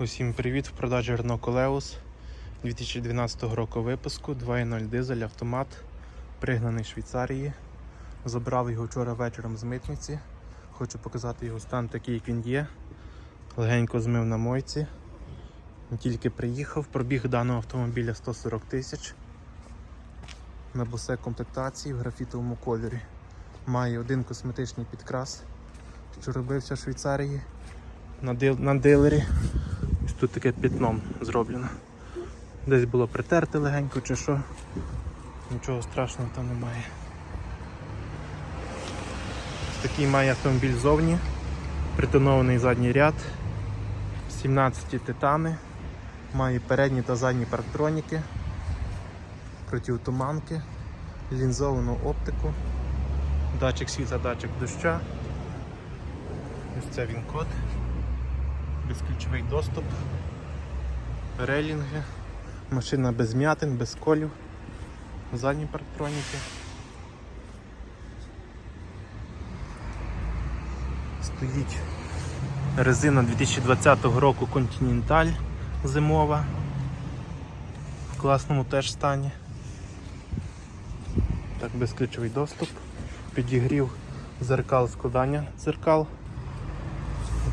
Усім привіт! В продажі Renault Coleus 2012 року випуску 2.0 дизель автомат, пригнаний Швейцарії. Забрав його вчора вечором з митниці. Хочу показати його стан такий, як він є. Легенько змив на мойці. Тільки приїхав, пробіг даного автомобіля 140 тисяч. На босе комплектації в графітовому кольорі. Має один косметичний підкрас, що робився в Швейцарії на, дил... на дилері. Тут таке пятном зроблено. Десь було притерте легенько чи що. Нічого страшного там немає. Такий має автомобіль зовні. Притонований задній ряд. 17 титани. Має передні та задні парктроніки, противотуманки, лінзовану оптику, датчик світла, датчик доща. Ось це він код безключовий доступ, релінги, машина без м'ятин, без колів, задні парктроніки. Стоїть резина 2020 року Continental зимова. В класному теж стані. Так, безключовий доступ, підігрів зеркал складання зеркал,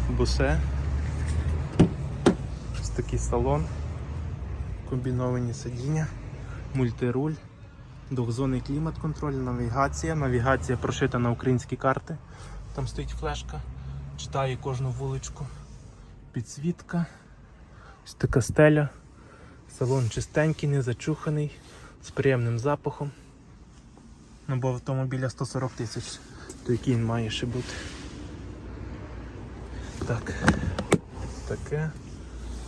бусе. Такий салон, комбіновані сидіння, мультируль, двохзонний клімат-контроль, навігація. Навігація прошита на українські карти. Там стоїть флешка, читає кожну вуличку. Підсвітка, ось така стеля. Салон чистенький, не зачуханий, з приємним запахом. Ну, бо автомобіля 140 тисяч, то який він має ще бути. Так, таке.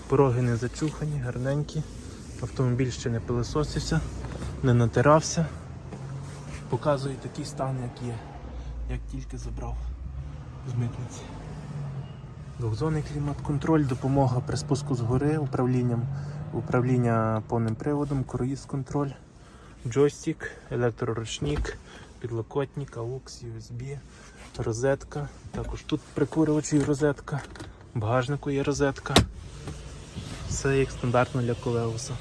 Пороги не зачухані, гарненькі. Автомобіль ще не пилососився, не натирався. Показує такий стан, як є, як тільки забрав з митниці. Двохзонний клімат-контроль, допомога при спуску з гори, управління повним приводом, круїз-контроль, джойстик, електроручник, підлокотник, AUX, USB, розетка. Також тут прикурювач і розетка, багажнику є розетка. Все як стандартно для колеуса.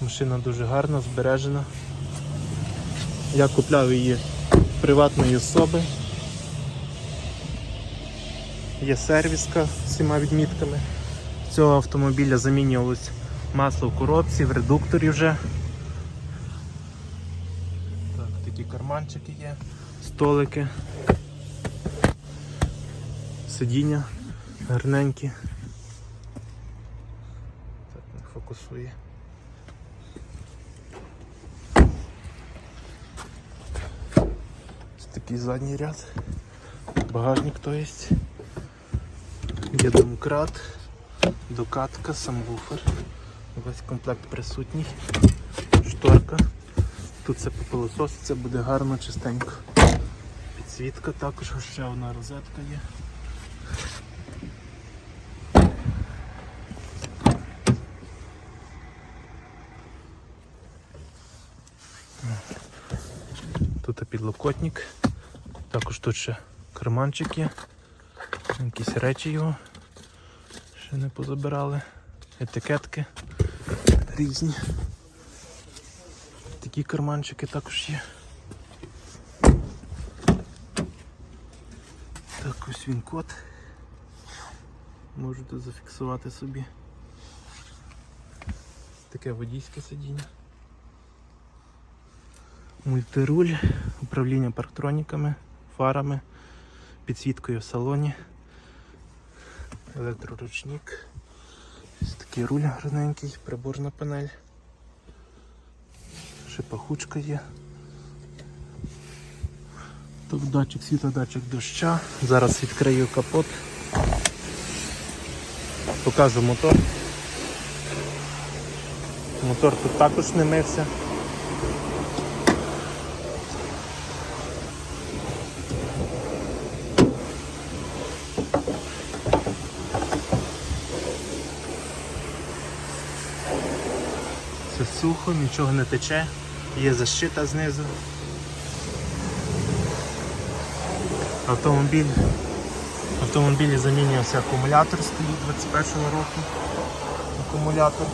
Машина дуже гарна, збережена. Я купляв її приватної особи. Є сервіска з всіма відмітками. Цього автомобіля замінювалось масло в коробці, в редукторі вже. Так, такі карманчики є, столики, сидіння гарненькі. Так, не фокусує. Ось такий задній ряд. Багажник то є. Є домкрат, докатка, самбуфер. Весь комплект присутній. Шторка. Тут це попилососиться, буде гарно, чистенько. Підсвітка також, ще одна розетка є. Підлокотник. Також тут ще карманчик є. Якісь речі його ще не позабирали. Етикетки різні. Такі карманчики також є. Так ось він код. Можете зафіксувати собі. Таке водійське сидіння. Мультируль, управління парктроніками, фарами, підсвіткою в салоні, електроручник, ось такий руль гарненький, приборна панель, ще пахучка є. Тут датчик світла, датчик. Зараз відкрию капот. Покажу мотор. Мотор тут також не мився. Все сухо, нічого не тече, є защита знизу. Автомобіль В автомобілі замінювався акумулятор, стоїть 21-го року. Акумулятор.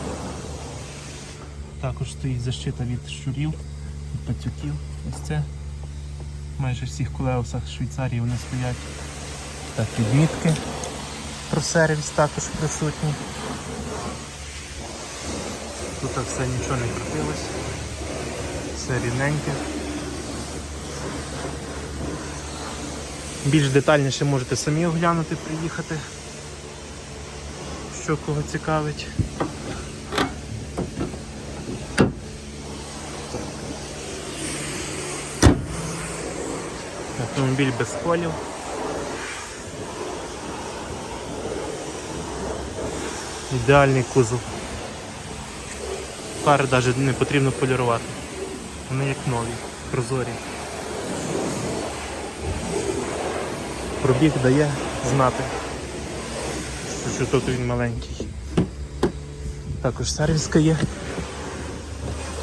Також стоїть защита від щурів, від пацюків. Ось це. Майже всіх кулеусах Швейцарії вони стоять. Так, відмітки про сервіс також присутні. Тут все нічого не крутилось. Все рівненьке. Більш детальніше можете самі оглянути, приїхати, що кого цікавить. Автомобіль без колів. Ідеальний кузов. Фари навіть не потрібно полірувати. Вони як нові, прозорі. Пробіг дає знати, що, тут він маленький. Також сервіска є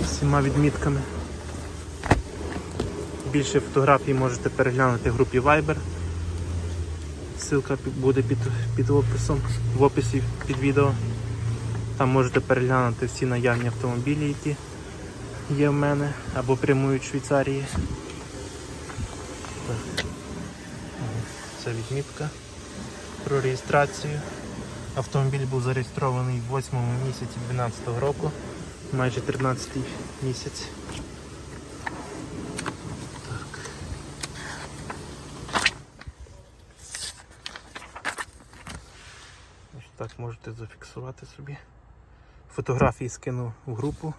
всіма відмітками. Більше фотографій можете переглянути в групі Viber. Ссылка буде під, під описом, в описі під відео. Там можете переглянути всі наявні автомобілі, які є в мене або прямують в Швейцарії. Це відмітка про реєстрацію. Автомобіль був зареєстрований в 8 місяці 2012 року, майже 13 місяць. Так. Ось так можете зафіксувати собі. Фотографії скину в групу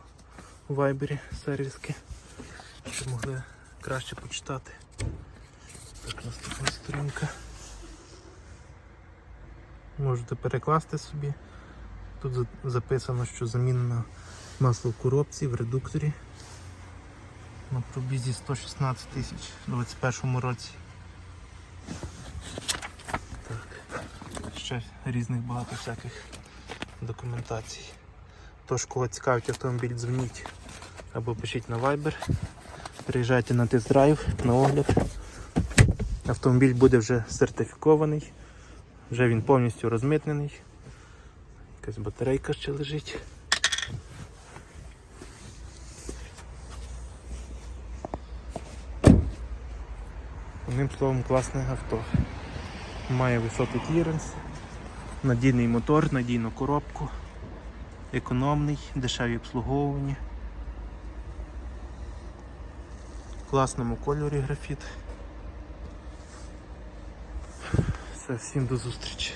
у Viber сервіски, щоб могли краще почитати. Так, наступна сторінка. Можете перекласти собі. Тут записано, що замінено масло в коробці в редукторі на пробізі 116 тисяч у 2021 році. Так. Ще різних багато всяких документацій. Тож, кого цікавить автомобіль, дзвоніть або пишіть на Viber. Приїжджайте на тест-драйв, на огляд. Автомобіль буде вже сертифікований, вже він повністю розмитнений. Якась батарейка ще лежить. Одним словом, класне авто. Має високий кліренс, надійний мотор, надійну коробку, економний, дешеві обслуговування. Класному кольорі графіт. Все, всім до зустрічі.